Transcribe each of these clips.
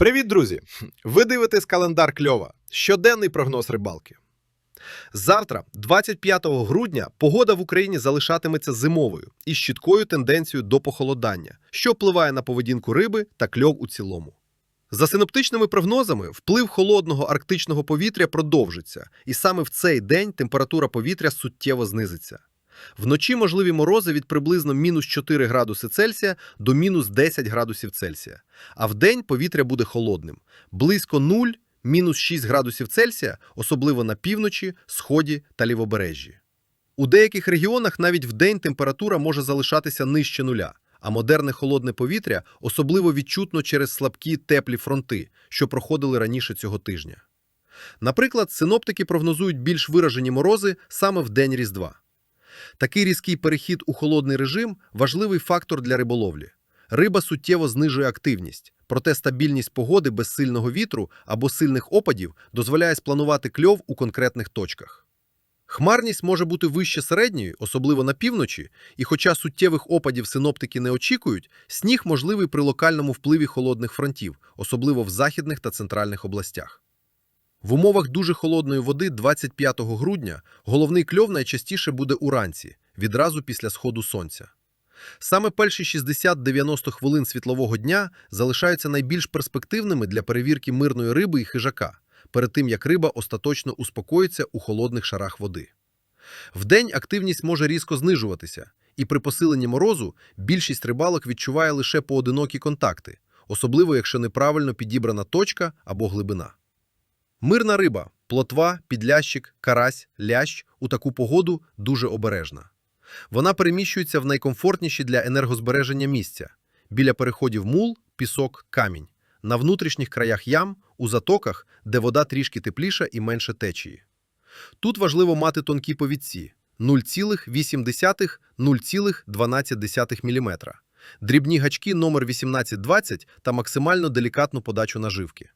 Привіт, друзі! Ви дивитесь календар кльова. Щоденний прогноз рибалки. Завтра, 25 грудня, погода в Україні залишатиметься зимовою із чіткою тенденцією до похолодання, що впливає на поведінку риби та кльов у цілому. За синоптичними прогнозами, вплив холодного арктичного повітря продовжиться, і саме в цей день температура повітря суттєво знизиться. Вночі можливі морози від приблизно мінус 4 градуси Цельсія до мінус 10 градусів Цельсія, а вдень повітря буде холодним близько 0, мінус 6 градусів Цельсія, особливо на півночі, сході та лівобережжі. У деяких регіонах навіть вдень температура може залишатися нижче нуля, а модерне холодне повітря особливо відчутно через слабкі теплі фронти, що проходили раніше цього тижня. Наприклад, синоптики прогнозують більш виражені морози саме в день Різдва. Такий різкий перехід у холодний режим важливий фактор для риболовлі. Риба суттєво знижує активність, проте стабільність погоди без сильного вітру або сильних опадів дозволяє спланувати кльов у конкретних точках. Хмарність може бути вище середньої, особливо на півночі, і хоча суттєвих опадів синоптики не очікують, сніг можливий при локальному впливі холодних фронтів, особливо в західних та центральних областях. В умовах дуже холодної води 25 грудня головний кльов найчастіше буде уранці, відразу після сходу сонця. Саме перші 60-90 хвилин світлового дня залишаються найбільш перспективними для перевірки мирної риби і хижака, перед тим як риба остаточно успокоїться у холодних шарах води. Вдень активність може різко знижуватися, і при посиленні морозу більшість рибалок відчуває лише поодинокі контакти, особливо якщо неправильно підібрана точка або глибина. Мирна риба, плотва, підлящик, карась, лящ у таку погоду дуже обережна. Вона переміщується в найкомфортніші для енергозбереження місця біля переходів мул, пісок, камінь, на внутрішніх краях ям, у затоках, де вода трішки тепліша і менше течії. Тут важливо мати тонкі повідці 0,8-0,12 мм, дрібні гачки номер 1820 та максимально делікатну подачу наживки.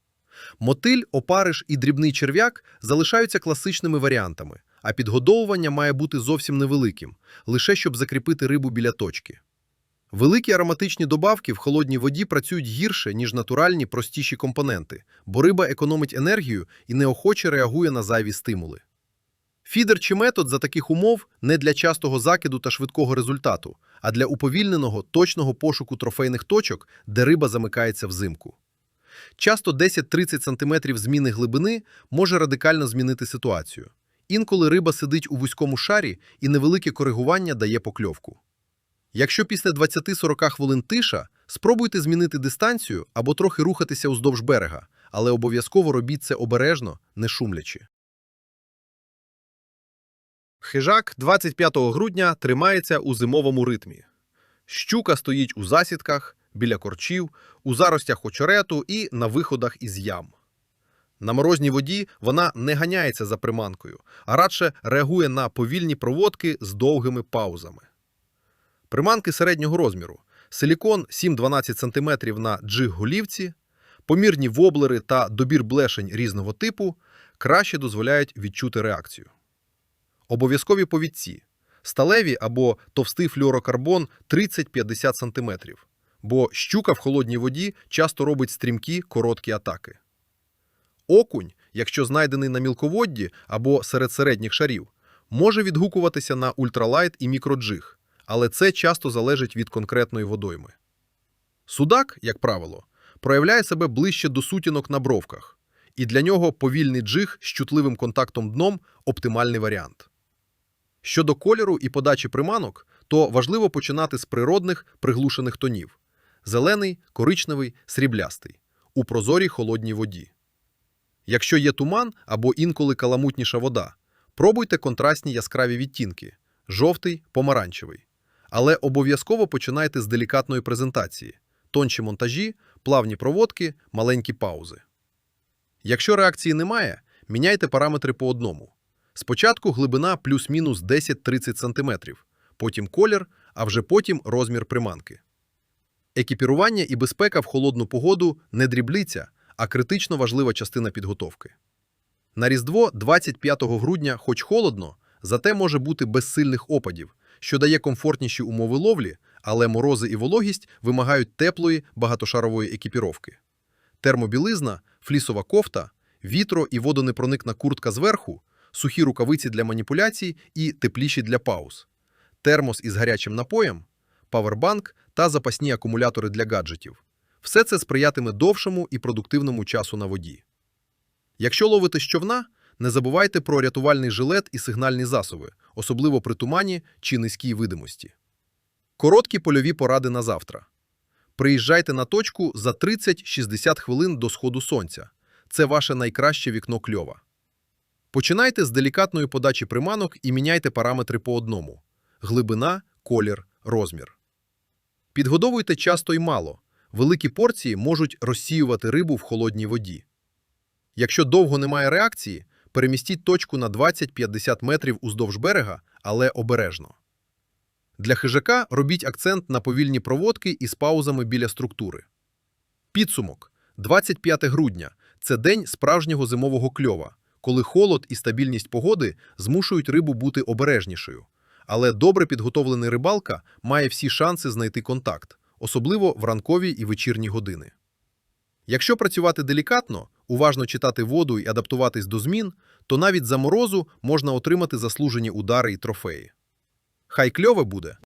Мотиль, опариш і дрібний черв'як залишаються класичними варіантами, а підгодовування має бути зовсім невеликим, лише щоб закріпити рибу біля точки. Великі ароматичні добавки в холодній воді працюють гірше, ніж натуральні простіші компоненти, бо риба економить енергію і неохоче реагує на зайві стимули. Фідер чи метод за таких умов не для частого закиду та швидкого результату, а для уповільненого, точного пошуку трофейних точок, де риба замикається взимку. Часто 10-30 см зміни глибини може радикально змінити ситуацію. Інколи риба сидить у вузькому шарі і невелике коригування дає покльовку. Якщо після 20-40 хвилин тиша, спробуйте змінити дистанцію або трохи рухатися уздовж берега, але обов'язково робіть це обережно, не шумлячи. Хижак 25 грудня тримається у зимовому ритмі. Щука стоїть у засідках, біля корчів, у заростях очерету і на виходах із ям. На морозній воді вона не ганяється за приманкою, а радше реагує на повільні проводки з довгими паузами. Приманки середнього розміру, силікон 7-12 см на джиг-голівці, помірні воблери та добір блешень різного типу краще дозволяють відчути реакцію. Обов'язкові повідці сталеві або товстий флюорокарбон 30-50 см, бо щука в холодній воді часто робить стрімкі короткі атаки. Окунь, якщо знайдений на мілководді або серед середніх шарів, може відгукуватися на ультралайт і мікроджиг, але це часто залежить від конкретної водойми. Судак, як правило, проявляє себе ближче до сутінок на бровках, і для нього повільний джиг з чутливим контактом дном оптимальний варіант. Щодо кольору і подачі приманок, то важливо починати з природних приглушених тонів: зелений, коричневий, сріблястий у прозорій холодній воді. Якщо є туман або інколи каламутніша вода, пробуйте контрастні яскраві відтінки жовтий, помаранчевий. Але обов'язково починайте з делікатної презентації, тонші монтажі, плавні проводки, маленькі паузи. Якщо реакції немає, міняйте параметри по одному. Спочатку глибина плюс-мінус 10-30 см, потім колір, а вже потім розмір приманки. Екіпірування і безпека в холодну погоду не дрібліться, а критично важлива частина підготовки. На Різдво 25 грудня, хоч холодно, зате може бути без сильних опадів, що дає комфортніші умови ловлі, але морози і вологість вимагають теплої багатошарової екіпіровки. термобілизна, флісова кофта, вітро і водонепроникна куртка зверху, сухі рукавиці для маніпуляцій і тепліші для пауз, термос із гарячим напоєм, павербанк та запасні акумулятори для гаджетів. Все це сприятиме довшому і продуктивному часу на воді. Якщо ловите з човна, не забувайте про рятувальний жилет і сигнальні засоби, особливо при тумані чи низькій видимості. Короткі польові поради на завтра. Приїжджайте на точку за 30-60 хвилин до сходу сонця. Це ваше найкраще вікно кльова. Починайте з делікатної подачі приманок і міняйте параметри по одному: глибина, колір, розмір. Підгодовуйте часто і мало. Великі порції можуть розсіювати рибу в холодній воді. Якщо довго немає реакції, перемістіть точку на 20-50 метрів уздовж берега, але обережно. Для хижака робіть акцент на повільні проводки із паузами біля структури. Підсумок. 25 грудня – це день справжнього зимового кльова, коли холод і стабільність погоди змушують рибу бути обережнішою. Але добре підготовлений рибалка має всі шанси знайти контакт, особливо в ранкові і вечірні години. Якщо працювати делікатно, уважно читати воду і адаптуватись до змін, то навіть за морозу можна отримати заслужені удари і трофеї. Хай кльове буде!